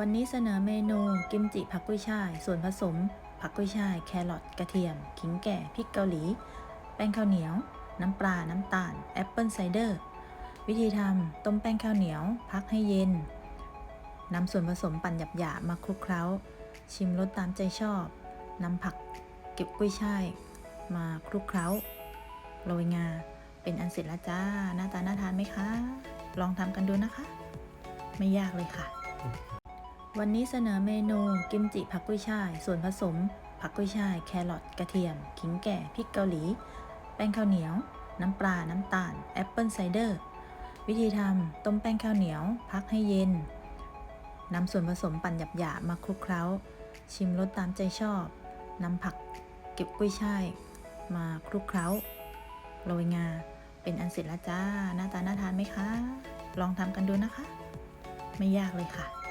วันนี้เสนอเมนูกิมจิผักกุ้ยช่าย ส่วนผสม ผักกุ้ยช่าย แครอทกระเทียม ขิงแก่พริกเกาหลี แป้งข้าวเหนียว น้ำปลา น้ำตาล แอปเปิลไซเดอร์ วิธีทำต้มแป้งข้าวเหนียว พักให้เย็นนำส่วนผสมปั่นหยาบๆมาคลุกเคล้า ชิมรสตามใจชอบนำผักเก็บกุ้ยช่าย มาคลุกเคล้าโรยงา เป็นอันเสร็จแล้วจ้า หน้าตาน่าทานไหมคะ ลองทำกันดูนะคะ ไม่ยากเลยค่ะ วันนี้เสนอเมนูกิมจิผักกุ้ยช่าย ส่วนผสม ผักกุ้ยช่าย แครอทกระเทียม ขิงแก่พริกเกาหลี แป้งข้าวเหนียว น้ำปลา น้ำตาล แอปเปิลไซเดอร์ วิธีทำต้มแป้งข้าวเหนียว พักให้เย็นนำส่วนผสมปั่นหยาบๆมาคลุกเคล้า ชิมรสตามใจชอบนำผักเก็บกุ้ยช่าย มาคลุกเคล้าโรยงา เป็นอันเสร็จแล้วจ้า หน้าตาน่าทานไหมคะ ลองทำกันดูนะคะ ไม่ยากเลยค่ะ